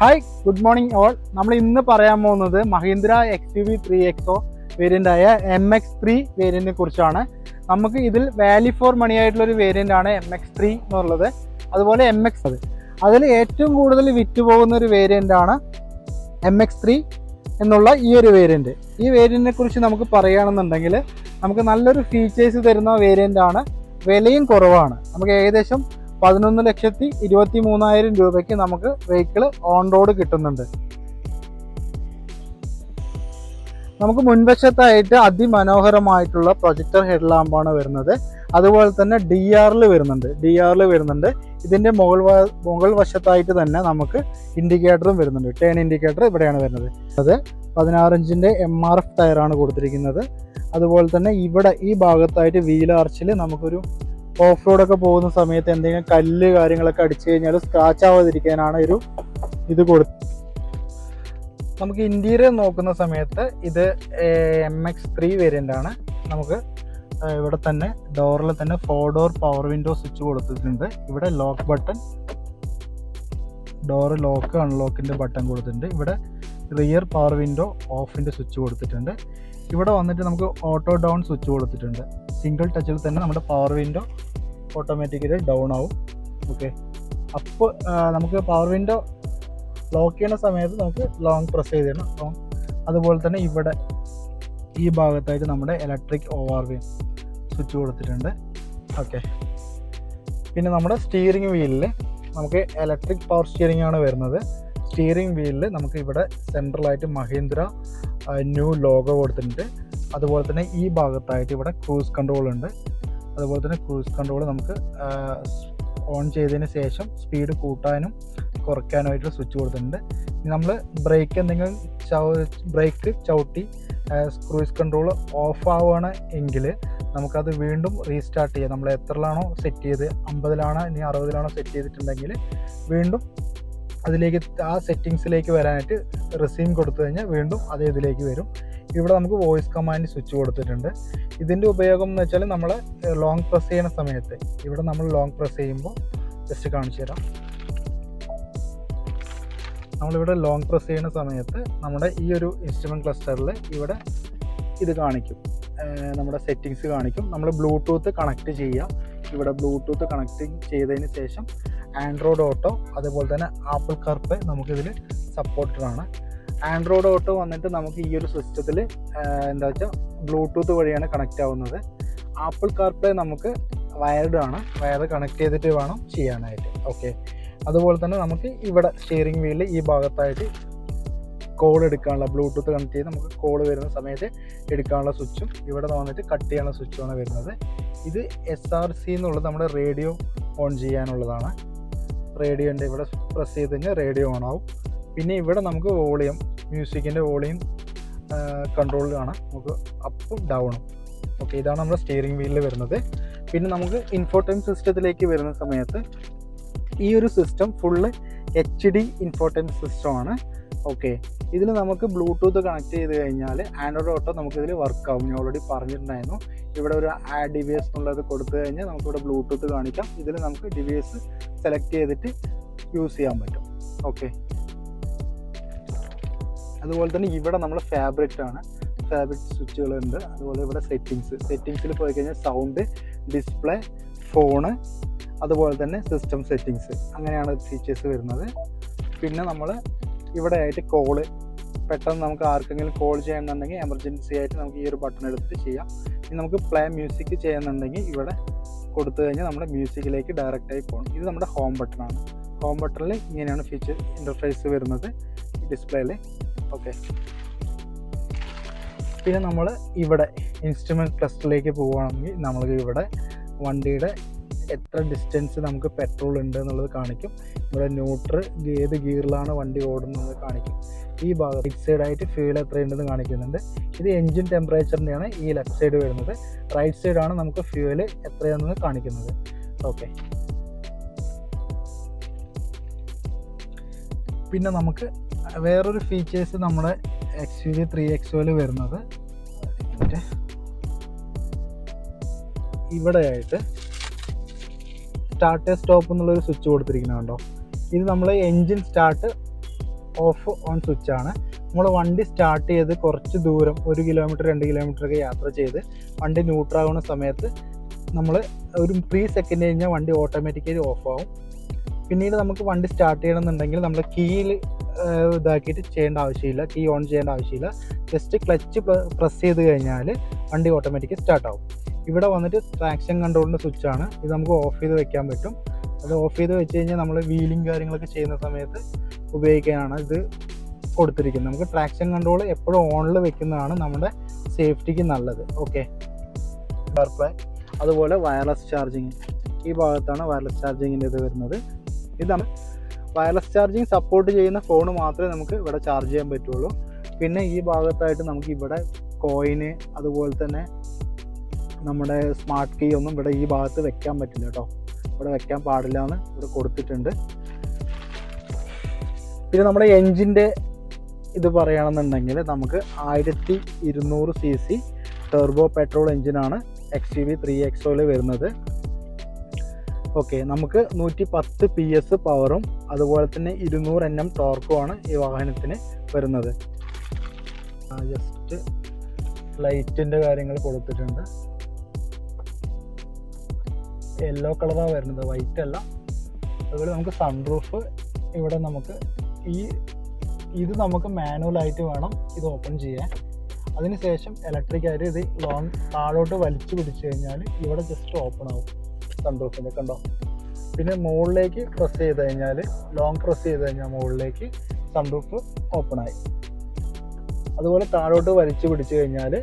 Hi good morning all നമ്മൾ ഇന്ന് പറയാൻ പോകുന്നത് Mahindra X U V three XO variant ആയ എം എക്സ് ത്രീ വേരിയന്റിനെ കുറിച്ചാണ്. നമുക്ക് ഇതിൽ വാല്യൂ ഫോർ മണി ആയിട്ടുള്ളൊരു ആണ് എം എക്സ് ത്രീ എന്നുള്ളത്. അതുപോലെ എം എക്സ് അത്. അതിൽ ഏറ്റവും കൂടുതൽ വിറ്റ് പോകുന്ന ഒരു വേരിയന്റ് ആണ് എം എക്സ് ത്രീ എന്നുള്ള ഈ ഒരു വേരിയന്റ് ഈ വേരിയന്റിനെ കുറിച്ച് നമുക്ക് പറയുകയാണെന്നുണ്ടെങ്കിൽ നമുക്ക് നല്ലൊരു ഫീച്ചേഴ്സ് തരുന്ന വേരിയന്റ് ആണ്. വിലയും കുറവാണ്. നമുക്ക് ഏകദേശം പതിനൊന്ന് ലക്ഷത്തി ഇരുപത്തി മൂന്നായിരം രൂപയ്ക്ക് നമുക്ക് വെഹിക്കിൾ ഓൺ റോഡ് കിട്ടുന്നുണ്ട്. നമുക്ക് മുൻവശത്തായിട്ട് അതിമനോഹരമായിട്ടുള്ള പ്രൊജക്ടർ ഹെഡ് ലാമ്പാണ് വരുന്നത്. അതുപോലെ തന്നെ ഡി ആറിൽ വരുന്നുണ്ട്. ഡി ആറിൽ വരുന്നുണ്ട്. ഇതിന്റെ മുകൾ മുകൾ വശത്തായിട്ട് തന്നെ നമുക്ക് ഇൻഡിക്കേറ്ററും വരുന്നുണ്ട്. ടേൺ ഇൻഡിക്കേറ്റർ ഇവിടെയാണ് വരുന്നത്. അത് പതിനാറിഞ്ചിന്റെ എം ആർ എഫ് ടയറാണ് കൊടുത്തിരിക്കുന്നത്. അതുപോലെ തന്നെ ഇവിടെ ഈ ഭാഗത്തായിട്ട് വീൽ ആർച്ചിൽ നമുക്കൊരു ഓഫ് റോഡ് ഒക്കെ പോകുന്ന സമയത്ത് എന്തെങ്കിലും കല്ല് കാര്യങ്ങളൊക്കെ അടിച്ചു കഴിഞ്ഞാൽ സ്ക്രാച്ച് ആവാതിരിക്കാനാണ് ഒരു ഇത് കൊടുത്തത് നമുക്ക് ഇന്റീരിയർ നോക്കുന്ന സമയത്ത് ഇത് എം എക്സ് ത്രീ വേരിയന്റ് ആണ്. നമുക്ക് ഇവിടെ തന്നെ ഡോറിൽ തന്നെ four door power window switch കൊടുത്തിട്ടുണ്ട്. ഇവിടെ ലോക്ക് ബട്ടൺ ഡോറ് ലോക്ക് അൺലോക്കിന്റെ ബട്ടൺ കൊടുത്തിട്ടുണ്ട്. ഇവിടെ റിയർ പവർ വിൻഡോ ഓഫിന്റെ സ്വിച്ച് കൊടുത്തിട്ടുണ്ട്. ഇവിടെ വന്നിട്ട് നമുക്ക് ഓട്ടോ ഡൗൺ സ്വിച്ച് കൊടുത്തിട്ടുണ്ട്. സിംഗിൾ ടച്ചിൽ തന്നെ നമ്മുടെ പവർ വിൻഡോ ഓട്ടോമാറ്റിക്കലി ഡൗൺ ആവും. ഓക്കെ അപ്പോൾ നമുക്ക് പവർ വിൻഡോ ലോക്ക് ചെയ്യുന്ന സമയത്ത് നമുക്ക് ലോങ് പ്രസ് ചെയ്ത് തരണം അപ്പം അതുപോലെ തന്നെ ഇവിടെ ഈ ഭാഗത്തായിട്ട് നമ്മുടെ electric O R V switch കൊടുത്തിട്ടുണ്ട്. ഓക്കെ പിന്നെ നമ്മുടെ സ്റ്റിയറിംഗ് വീലിൽ നമുക്ക് ഇലക്ട്രിക് പവർ സ്റ്റിയറിംഗ് ആണ് വരുന്നത്. സ്റ്റിയറിംഗ് വീലിൽ നമുക്ക് ഇവിടെ സെൻട്രലായിട്ട് മഹീന്ദ്ര ന്യൂ ലോഗോ കൊടുത്തിട്ടുണ്ട്. അതുപോലെ തന്നെ ഈ ഭാഗത്തായിട്ട് ഇവിടെ ക്രൂസ് കൺട്രോൾ ഉണ്ട്. അതുപോലെ തന്നെ ക്രൂസ് കൺട്രോൾ നമുക്ക് ഓൺ ചെയ്തതിന് ശേഷം സ്പീഡ് കൂട്ടാനും കുറയ്ക്കാനുമായിട്ടുള്ള സ്വിച്ച് കൊടുത്തിട്ടുണ്ട്. നമ്മൾ ബ്രേക്ക് എന്തെങ്കിലും ബ്രേക്ക് ചവിട്ടി ക്രൂസ് കൺട്രോൾ ഓഫ് ആവുകയാണ് എങ്കിൽ നമുക്കത് വീണ്ടും റീസ്റ്റാർട്ട് ചെയ്യാം. നമ്മൾ എത്രയിലാണോ സെറ്റ് ചെയ്ത് അമ്പതിലാണോ ഇനി അറുപതിലാണോ സെറ്റ് ചെയ്തിട്ടുണ്ടെങ്കിൽ വീണ്ടും അതിലേക്ക് ആ സെറ്റിങ്സിലേക്ക് വരാനായിട്ട് റിസീം കൊടുത്തു കഴിഞ്ഞാൽ വീണ്ടും അതേ ഇതിലേക്ക് വരും. ഇവിടെ നമുക്ക് വോയിസ് കമാൻഡ് സ്വിച്ച് കൊടുത്തിട്ടുണ്ട്. ഇതിന്റെ ഉപയോഗം എന്ന് വെച്ചാൽ നമ്മൾ ലോങ് പ്രസ് ചെയ്യുന്ന സമയത്ത് ഇവിടെ നമ്മൾ ലോങ് പ്രസ് ചെയ്യുമ്പോൾ ജസ്റ്റ് കാണിച്ചു തരാം. നമ്മളിവിടെ ലോങ് പ്രസ് ചെയ്യുന്ന സമയത്ത് നമ്മുടെ ഈ ഒരു ഇൻസ്ട്രുമെന്റ് ക്ലസ്റ്ററിൽ ഇവിടെ ഇത് കാണിക്കും. നമ്മുടെ സെറ്റിങ്സ് കാണിക്കും. നമ്മൾ ബ്ലൂടൂത്ത് കണക്ട് ചെയ്യുക ഇവിടെ ബ്ലൂടൂത്ത് കണക്റ്റിംഗ് ചെയ്തതിന് ശേഷം ആൻഡ്രോയിഡ് ഓട്ടോ അതുപോലെ തന്നെ ആപ്പിൾ കാർപ്പ് നമുക്കിതിൽ സപ്പോർട്ടഡ് ആണ്. ആൻഡ്രോയിഡ് ഓട്ടോ വന്നിട്ട് നമുക്ക് ഈ ഒരു സിസ്റ്റത്തിൽ എന്താ വെച്ചാൽ ബ്ലൂടൂത്ത് വഴിയാണ് കണക്റ്റ് ആവുന്നത്. ആപ്പിൾ കാർപ്ലേ നമുക്ക് വയർഡ് ആണ്. വയർ കണക്ട് ചെയ്തിട്ട് വേണം ചെയ്യാനായിട്ട്. ഓക്കെ അതുപോലെ തന്നെ നമുക്ക് ഇവിടെ സ്റ്റിയറിംഗ് വീലിൽ ഈ ഭാഗത്തായിട്ട് കോൾ എടുക്കാനുള്ള ബ്ലൂടൂത്ത് കണക്ട് ചെയ്ത് നമുക്ക് കോൾ വരുന്ന സമയത്ത് എടുക്കാനുള്ള സ്വിച്ചും ഇവിടെ വന്നിട്ട് കട്ട് ചെയ്യാനുള്ള സ്വിച്ചുമാണ് വരുന്നത്. ഇത് എസ് ആർ സി എന്നുള്ളത് നമ്മുടെ റേഡിയോ ഓൺ ചെയ്യാനുള്ളതാണ്. റേഡിയോന്റെ ഇവിടെ പ്രസ് ചെയ്ത് കഴിഞ്ഞാൽ റേഡിയോ ഓൺ ആവും. പിന്നെ ഇവിടെ നമുക്ക് വോളിയം മ്യൂസിക്കിന്റെ വോളിയം കൺട്രോൾ കാണാം. നമുക്ക് അപ്പും ഡൗണും ഓക്കെ ഇതാണ് നമ്മുടെ സ്റ്റിയറിംഗ് വീലിൽ വരുന്നത്. പിന്നെ നമുക്ക് ഇൻഫോർട്ടൈം സിസ്റ്റത്തിലേക്ക് വരുന്ന സമയത്ത് ഈ ഒരു system full H D infotainment സിസ്റ്റമാണ് ഓക്കെ ഇതിൽ നമുക്ക് ബ്ലൂടൂത്ത് കണക്ട് ചെയ്ത് കഴിഞ്ഞാൽ ആൻഡ്രോയിഡ് ഓട്ടോ നമുക്കിതിൽ വർക്ക് ആവും. ഞാൻ ഓൾറെഡി പറഞ്ഞിട്ടുണ്ടായിരുന്നു. ഇവിടെ ഒരു ആഡ് എസ് എന്നുള്ളത് കൊടുത്തു കഴിഞ്ഞാൽ നമുക്കിവിടെ ബ്ലൂടൂത്ത് കാണിക്കാം. ഇതിൽ നമുക്ക് ഡി വി എസ് സെലക്ട് ചെയ്തിട്ട് യൂസ് ചെയ്യാൻ പറ്റും. ഓക്കെ അതുപോലെ തന്നെ ഇവിടെ നമ്മൾ ഫാബ്രിക് ആണ്. ഫാബ്രിക് സ്വിച്ചുകളുണ്ട് അതുപോലെ ഇവിടെ സെറ്റിങ്സ് സെറ്റിങ്സിൽ പോയി കഴിഞ്ഞാൽ സൗണ്ട് ഡിസ്പ്ലേ ഫോണ് അതുപോലെ തന്നെ സിസ്റ്റം സെറ്റിങ്സ് അങ്ങനെയാണ് ഫീച്ചേഴ്സ് വരുന്നത്. പിന്നെ നമ്മൾ ഇവിടെ ആയിട്ട് കോൾ പെട്ടെന്ന് നമുക്ക് ആർക്കെങ്കിലും കോൾ ചെയ്യണമെന്നുണ്ടെങ്കിൽ എമർജൻസി ആയിട്ട് നമുക്ക് ഈ ഒരു ബട്ടൺ എടുത്തിട്ട് ചെയ്യാം. ഇനി നമുക്ക് പ്ലേ മ്യൂസിക് ചെയ്യുന്നുണ്ടെങ്കിൽ ഇവിടെ കൊടുത്തു കഴിഞ്ഞാൽ നമ്മുടെ മ്യൂസിക്കിലേക്ക് ഡയറക്റ്റായി പോകണം ഇത് നമ്മുടെ ഹോം ബട്ടൺ ആണ്. ഹോം ബട്ടണിൽ ഇങ്ങനെയാണ് ഫീച്ചർ ഇന്റർഫേസ് വരുന്നത്. ഡിസ്പ്ലേയിൽ ഓക്കെ പിന്നെ നമ്മൾ ഇവിടെ ഇൻസ്ട്രുമെന്റ് ക്ലസ്റ്ററിലേക്ക് പോവുകയാണെങ്കിൽ നമ്മൾക്ക് ഇവിടെ വണ്ടിയുടെ എത്ര ഡിസ്റ്റൻസ് നമുക്ക് പെട്രോൾ ഉണ്ട് എന്നുള്ളത് കാണിക്കും. ഇവിടെ ന്യൂട്രൽ ഏത് ഗിയറിലാണ് വണ്ടി ഓടുന്നത് കാണിക്കും. ഈ ഭാഗം റൈറ്റ് സൈഡായിട്ട് ഫ്യൂൽ എത്രയുണ്ടെന്ന് കാണിക്കുന്നുണ്ട്. ഇത് എൻജിൻ ടെമ്പറേച്ചറിന്റെയാണ് ഈ ലെഫ്റ്റ് സൈഡ് വരുന്നത്. റൈറ്റ് സൈഡാണ് നമുക്ക് ഫ്യൂവൽ എത്രയാണെന്ന് കാണിക്കുന്നത്. ഓക്കെ പിന്നെ നമുക്ക് വേറൊരു ഫീച്ചേഴ്സ് നമ്മുടെ എക്സ് യു ത്രീ എക്സോയിൽ വരുന്നത്. ഇവിടെ ഇവിടെയായിട്ട് സ്റ്റാർട്ട് സ്റ്റോപ്പ് എന്നുള്ളൊരു സ്വിച്ച് കൊടുത്തിരിക്കുന്നുണ്ടോ ഇത് നമ്മൾ engine start off on switch ആണ്. നമ്മൾ വണ്ടി സ്റ്റാർട്ട് ചെയ്ത് കുറച്ച് ദൂരം ഒരു കിലോമീറ്റർ രണ്ട് കിലോമീറ്റർ ഒക്കെ യാത്ര ചെയ്ത് വണ്ടി ന്യൂട്രാകുന്ന സമയത്ത് നമ്മൾ ഒരു ത്രീ സെക്കൻഡ് കഴിഞ്ഞാൽ വണ്ടി ഓട്ടോമാറ്റിക്കലി ഓഫ് ആവും. പിന്നീട് നമുക്ക് വണ്ടി സ്റ്റാർട്ട് ചെയ്യണമെന്നുണ്ടെങ്കിൽ നമ്മൾ കീയിൽ ഇതാക്കിയിട്ട് ചെയ്യേണ്ട ആവശ്യമില്ല. കീ ഓൺ ചെയ്യേണ്ട ആവശ്യമില്ല. ജസ്റ്റ് ക്ലച്ച് പ്രസ് ചെയ്ത് കഴിഞ്ഞാൽ വണ്ടി ഓട്ടോമാറ്റിക് സ്റ്റാർട്ട് ആവും. ഇവിടെ വന്നിട്ട് ട്രാക്ഷൻ കൺട്രോളിന്റെ ആണ്. ഇത് നമുക്ക് ഓഫ് ചെയ്ത് വെക്കാൻ പറ്റും. അത് ഓഫ് ചെയ്ത് വെച്ച് കഴിഞ്ഞാൽ നമ്മൾ വീലിംഗ് കാര്യങ്ങളൊക്കെ ചെയ്യുന്ന സമയത്ത് ഉപയോഗിക്കാനാണ് ഇത് കൊടുത്തിരിക്കുന്നത്. നമുക്ക് ട്രാക്ഷൻ കൺട്രോൾ എപ്പോഴും ഓണിൽ വെക്കുന്നതാണ് നമ്മുടെ സേഫ്റ്റിക്ക് നല്ലത്. ഓക്കെ പ്ലേ അതുപോലെ വയർലെസ് ചാർജിങ് ഈ ഭാഗത്താണ് വയർലെസ് ചാർജിങ്ങിന്റെ ഇത് വരുന്നത്. ഇതാണ് വയർലെസ് ചാർജിങ് സപ്പോർട്ട് ചെയ്യുന്ന ഫോൺ മാത്രമേ നമുക്ക് ഇവിടെ ചാർജ് ചെയ്യാൻ പറ്റുള്ളൂ. പിന്നെ ഈ ഭാഗത്തായിട്ട് നമുക്ക് ഇവിടെ കോയിന് അതുപോലെ തന്നെ നമ്മുടെ സ്മാർട്ട് കീ ഒന്നും ഇവിടെ ഈ ഭാഗത്ത് വെക്കാൻ പറ്റില്ല കേട്ടോ ഇവിടെ വെക്കാൻ പാടില്ല എന്ന് ഇവിടെ കൊടുത്തിട്ടുണ്ട്. പിന്നെ നമ്മുടെ എൻജിന്റെ ഇത് പറയുകയാണെന്നുണ്ടെങ്കിൽ നമുക്ക് ആയിരത്തി ഇരുന്നൂറ് സി സി ടെർബോ പെട്രോൾ എഞ്ചിനാണ് എക്സ് യു വി ത്രീ എക്സോയിൽ വരുന്നത്. ഓക്കെ നമുക്ക് നൂറ്റി പത്ത് പി എസ് പവറും അതുപോലെ തന്നെ ഇരുന്നൂറ് എൻ എം ടോർക്കുമാണ് ഈ വാഹനത്തിന് വരുന്നത്. ജസ്റ്റ് ലൈറ്റിന്റെ കാര്യങ്ങൾ കൊടുത്തിട്ടുണ്ട്. യെല്ലോ കളറാണ് വരുന്നത് വൈറ്റ് അല്ല. അതുപോലെ നമുക്ക് സൺറൂഫ് ഇവിടെ നമുക്ക് ഈ ഇത് നമുക്ക് മാനുവലായിട്ട് വേണം ഇത് ഓപ്പൺ ചെയ്യാൻ. അതിനുശേഷം ഇലക്ട്രിക് ആയിട്ട് ഇത് ലോങ് താഴോട്ട് വലിച്ചു പിടിച്ചു കഴിഞ്ഞാൽ ഇവിടെ ജസ്റ്റ് ഓപ്പൺ ആവും. സൺറൂഫിന്റെ കണ്ടോ? പിന്നെ മുകളിലേക്ക് പ്രസ് ചെയ്ത് കഴിഞ്ഞാൽ ലോങ് പ്രസ് ചെയ്ത് കഴിഞ്ഞാൽ മുകളിലേക്ക് സൺറൂഫ് ഓപ്പൺ ആയി. അതുപോലെ താഴോട്ട് വലിച്ചു പിടിച്ചു കഴിഞ്ഞാൽ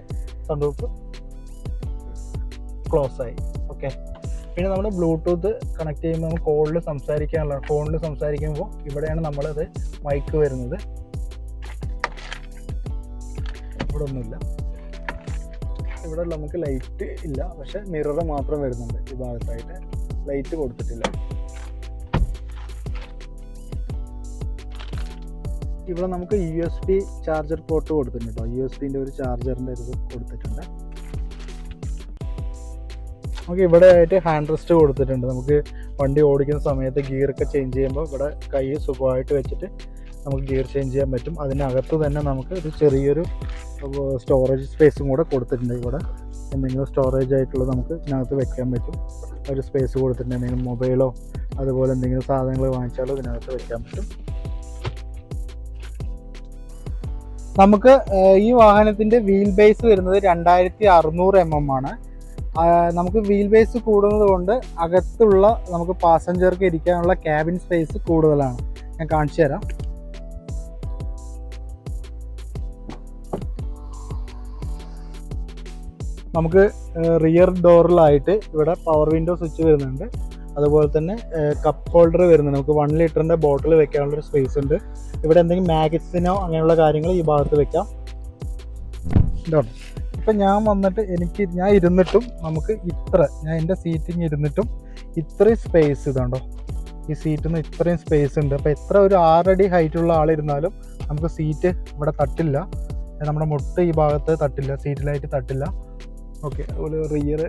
സൺറൂഫ് ക്ലോസ് ആയി. ഓക്കെ പിന്നെ നമ്മൾ ബ്ലൂടൂത്ത് കണക്ട് ചെയ്യുമ്പോൾ നമുക്ക് കോളിൽ സംസാരിക്കാനുള്ള ഫോണിൽ സംസാരിക്കുമ്പോൾ ഇവിടെയാണ് നമ്മളത് മൈക്ക് വരുന്നത്. ഇവിടെ ഒന്നുമില്ല. ഇവിടെ നമുക്ക് ലൈറ്റ് ഇല്ല. പക്ഷെ മിറർ മാത്രം വരുന്നുണ്ട് ഈ ഭാഗത്തായിട്ട്. ലൈറ്റ് കൊടുത്തിട്ടില്ല. ഇവിടെ നമുക്ക് U S B charger port കൊടുത്തിട്ടുണ്ട് കേട്ടോ യു എസ് ബിന്റെ ഒരു ചാർജറിന്റെ ഇത് കൊടുത്തിട്ടുണ്ട്. നമുക്ക് ഇവിടെ ആയിട്ട് ഹാൻഡ് റെസ്റ്റ് കൊടുത്തിട്ടുണ്ട്. നമുക്ക് വണ്ടി ഓടിക്കുന്ന സമയത്ത് ഗിയറൊക്കെ ചേഞ്ച് ചെയ്യുമ്പോൾ ഇവിടെ കൈ സുഖമായിട്ട് വെച്ചിട്ട് നമുക്ക് ഗിയർ ചേഞ്ച് ചെയ്യാൻ പറ്റും. അതിനകത്ത് തന്നെ നമുക്ക് ഒരു ചെറിയൊരു സ്റ്റോറേജ് സ്പേസും കൂടെ കൊടുത്തിട്ടുണ്ട് ഇവിടെ. എന്തെങ്കിലും സ്റ്റോറേജ് ആയിട്ടുള്ള നമുക്ക് ഇതിനകത്ത് വെക്കാൻ പറ്റും. ഒരു സ്പേസ് കൊടുത്തിട്ടുണ്ട്. എന്തെങ്കിലും മൊബൈലോ അതുപോലെ എന്തെങ്കിലും സാധനങ്ങൾ വാങ്ങിച്ചാലോ ഇതിനകത്ത് വെക്കാൻ പറ്റും. നമുക്ക് ഈ വാഹനത്തിന്റെ വീൽ ബേസ് വരുന്നത് രണ്ടായിരത്തി അറുന്നൂറ് എം എം ആണ്. നമുക്ക് വീൽ ബേസ് കൂടുന്നത് കൊണ്ട് അകത്തുള്ള നമുക്ക് പാസഞ്ചർക്ക് ഇരിക്കാനുള്ള ക്യാബിൻ സ്പേസ് കൂടുതലാണ്. ഞാൻ കാണിച്ചു തരാം. നമുക്ക് റിയർ ഡോറിലായിട്ട് ഇവിടെ പവർ വിൻഡോ സ്വിച്ച് വരുന്നുണ്ട്. അതുപോലെ തന്നെ കപ്പ് ഹോൾഡർ വരുന്നുണ്ട്. നമുക്ക് വൺ ലിറ്ററിന്റെ ബോട്ടിൽ വെക്കാനുള്ള ഒരു സ്പേസ് ഉണ്ട്. ഇവിടെ എന്തെങ്കിലും മാഗസിനോ അങ്ങനെയുള്ള കാര്യങ്ങൾ ഈ ഭാഗത്ത് വെക്കാം. ഇതാണ് ഇപ്പം ഞാൻ വന്നിട്ട് എനിക്ക് ഞാൻ ഇരുന്നിട്ടും നമുക്ക് ഇത്ര ഞാൻ എന്റെ സീറ്റിങ് ഇരുന്നിട്ടും ഇത്രയും സ്പേസ് ഇതാണ്ടോ? ഈ സീറ്റിൽ നിന്ന് ഇത്രയും സ്പേസ് ഉണ്ട്. അപ്പോൾ എത്ര ഒരു ആറടി ഹൈറ്റ് ഉള്ള ആളിരുന്നാലും നമുക്ക് സീറ്റ് ഇവിടെ തട്ടില്ല. നമ്മുടെ മുട്ട് ഈ ഭാഗത്ത് തട്ടില്ല സീറ്റിലായിട്ട് തട്ടില്ല. ഓക്കെ അതുപോലെ റിയർ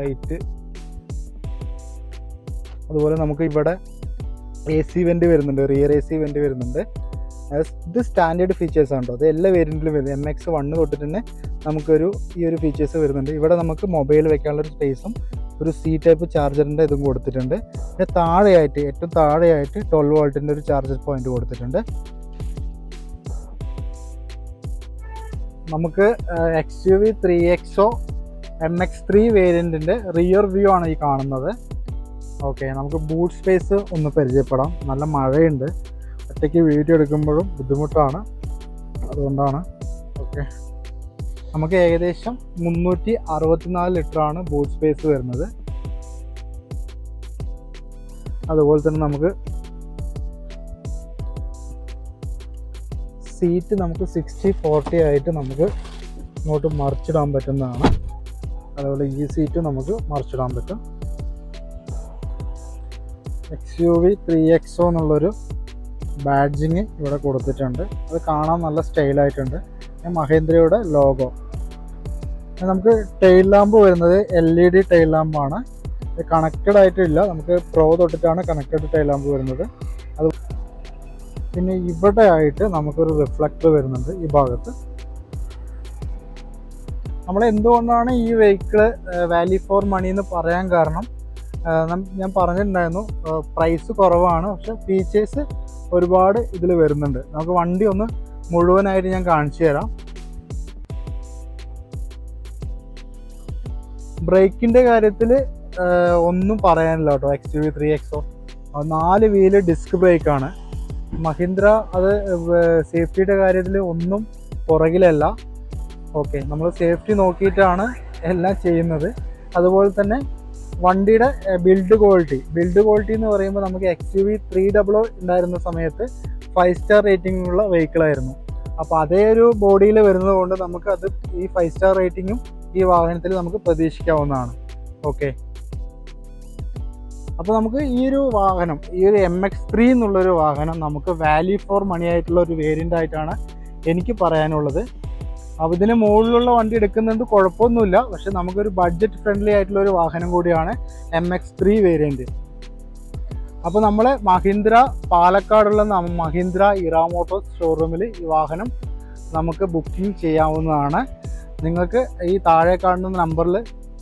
ലൈറ്റ് അതുപോലെ നമുക്ക് ഇവിടെ എ സി വെന്റ് വരുന്നുണ്ട് റിയർ എ സി വെന്റ് വരുന്നുണ്ട്. ഇത് സ്റ്റാൻഡേർഡ് ഫീച്ചേഴ്സ് ആണ് കേട്ടോ അത് എല്ലാ വേരിയന്റിലും വരുന്നത് എം എക്സ് വണ്ണ് തൊട്ടിട്ട് തന്നെ നമുക്കൊരു ഈ ഒരു ഫീച്ചേഴ്സ് വരുന്നുണ്ട്. ഇവിടെ നമുക്ക് മൊബൈൽ വെക്കാനുള്ള ഒരു സ്പേസും ഒരു സി ടൈപ്പ് ചാർജറിന്റെ ഇതും കൊടുത്തിട്ടുണ്ട്. പിന്നെ താഴെയായിട്ട് ഏറ്റവും താഴെയായിട്ട് ട്വൽവ് വോൾട്ടിന്റെ ഒരു ചാർജർ പോയിന്റ് കൊടുത്തിട്ടുണ്ട്. നമുക്ക് X U V three XO M X three വേരിയന്റിന്റെ rear view ആണ് ഈ കാണുന്നത്. ഓക്കെ നമുക്ക് ബൂട്ട് സ്പേസ് ഒന്ന് പരിചയപ്പെടാം. നല്ല മഴയുണ്ട്. ഒറ്റയ്ക്ക് വീഡിയോ എടുക്കുമ്പോഴും ബുദ്ധിമുട്ടാണ്. അതുകൊണ്ടാണ്. ഓക്കെ. നമുക്ക് ഏകദേശം മുന്നൂറ്റി അറുപത്തിനാല് ലിറ്ററാണ് ബൂട്ട് സ്പേസ് വരുന്നത്. അതുപോലെ തന്നെ നമുക്ക് സീറ്റ് നമുക്ക് സിക്സ്റ്റി ഫോർട്ടി ആയിട്ട് നമുക്ക് ഇങ്ങോട്ട് മറിച്ചിടാൻ പറ്റുന്നതാണ്. അതുപോലെ ഈ സീറ്റ് നമുക്ക് മറിച്ചിടാൻ പറ്റും. X U V three XO എന്നുള്ളൊരു ബാഡ്ജിങ് ഇവിടെ കൊടുത്തിട്ടുണ്ട്. അത് കാണാൻ നല്ല സ്റ്റൈലായിട്ടുണ്ട് മഹേന്ദ്രയുടെ ലോഗോ നമുക്ക് ടെയിൽ ലാമ്പ് വരുന്നത് എൽ ഇ ഡി ടെയിൽ ലാമ്പാണ് കണക്റ്റഡ് ആയിട്ടില്ല. നമുക്ക് പ്രോ തൊട്ടിട്ടാണ് കണക്റ്റഡ് ടെയിൽ ലാമ്പ് വരുന്നത്. അത് പിന്നെ ഇവിടെ ആയിട്ട് നമുക്കൊരു റിഫ്ലക്ടർ വരുന്നുണ്ട് ഈ ഭാഗത്ത്. നമ്മൾ എന്തുകൊണ്ടാണ് ഈ വെഹിക്കിൾ വാലി ഫോർ മണി എന്ന് പറയാൻ കാരണം? ഞാൻ പറഞ്ഞിട്ടുണ്ടായിരുന്നു പ്രൈസ് കുറവാണ്. പക്ഷെ ഫീച്ചേഴ്സ് ഒരുപാട് ഇതിൽ വരുന്നുണ്ട്. നമുക്ക് വണ്ടി ഒന്ന് മുഴുവനായിട്ട് ഞാൻ കാണിച്ചു തരാം. ബ്രേക്കിന്റെ കാര്യത്തിൽ ഒന്നും പറയാനില്ല കേട്ടോ. X U V three XO നാല് വീൽ ഡിസ്ക് ബ്രേക്കാണ്. മഹീന്ദ്ര അത് സേഫ്റ്റിയുടെ കാര്യത്തിൽ ഒന്നും പുറകിലല്ല. ഓക്കെ നമ്മൾ സേഫ്റ്റി നോക്കിയിട്ടാണ് എല്ലാം ചെയ്യുന്നത്. അതുപോലെ തന്നെ വണ്ടിയുടെ ബിൽഡ് ക്വാളിറ്റി ബിൽഡ് ക്വാളിറ്റി എന്ന് പറയുമ്പോൾ നമുക്ക് X U V three double ഉണ്ടായിരുന്ന സമയത്ത് ഫൈവ് സ്റ്റാർ റേറ്റിംഗ് ഉള്ള വെഹിക്കിളായിരുന്നു അപ്പോൾ അതേ ഒരു ബോഡിയിൽ വരുന്നത് കൊണ്ട് നമുക്ക് അത് ഈ ഫൈവ് സ്റ്റാർ റേറ്റിങ്ങും ഈ വാഹനത്തിൽ നമുക്ക് പ്രതീക്ഷിക്കാവുന്നതാണ്. ഓക്കെ അപ്പോൾ നമുക്ക് ഈ ഒരു വാഹനം ഈ ഒരു എം എക്സ് ത്രീ എന്നുള്ളൊരു വാഹനം നമുക്ക് വാല്യൂ ഫോർ മണി ആയിട്ടുള്ള ഒരു വേരിയന്റ് ആയിട്ടാണ് എനിക്ക് പറയാനുള്ളത്. അപ്പോൾ ഇതിന് മുകളിലുള്ള വണ്ടി എടുക്കുന്നുണ്ട് കുഴപ്പമൊന്നുമില്ല. പക്ഷെ നമുക്കൊരു ബഡ്ജറ്റ് ഫ്രണ്ട്ലി ആയിട്ടുള്ള ഒരു വാഹനം കൂടിയാണ് എം എക്സ് ത്രീ വേരിയന്റ് അപ്പോൾ നമ്മൾ മഹീന്ദ്ര പാലക്കാടുള്ള മഹീന്ദ്ര ഇറാ മോട്ടോഴ്സ് ഷോറൂമിൽ ഈ വാഹനം നമുക്ക് ബുക്കിംഗ് ചെയ്യാവുന്നതാണ്. നിങ്ങൾക്ക് ഈ താഴെ കാണുന്ന നമ്പറിൽ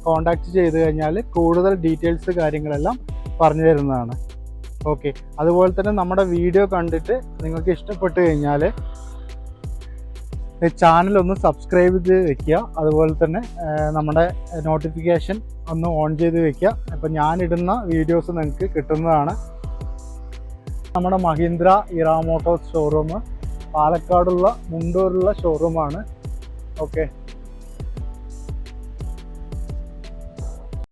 കോൺടാക്റ്റ് ചെയ്ത് കഴിഞ്ഞാൽ കൂടുതൽ ഡീറ്റെയിൽസ് കാര്യങ്ങളെല്ലാം പറഞ്ഞു തരുന്നതാണ്. ഓക്കെ അതുപോലെ തന്നെ നമ്മുടെ വീഡിയോ കണ്ടിട്ട് നിങ്ങൾക്ക് ഇഷ്ടപ്പെട്ട് കഴിഞ്ഞാൽ ചാനൽ ഒന്ന് സബ്സ്ക്രൈബ് ചെയ്ത് വെക്കുക. അതുപോലെ തന്നെ നമ്മുടെ നോട്ടിഫിക്കേഷൻ ഒന്ന് ഓൺ ചെയ്ത് വെക്കുക. ഇപ്പം ഞാനിടുന്ന വീഡിയോസ് നിങ്ങൾക്ക് കിട്ടുന്നതാണ്. നമ്മുടെ മഹീന്ദ്ര ഇറാമോട്ടോ ഷോറൂം പാലക്കാടുള്ള മുണ്ടൂരുള്ള ഷോറൂമാണ് ഓക്കെ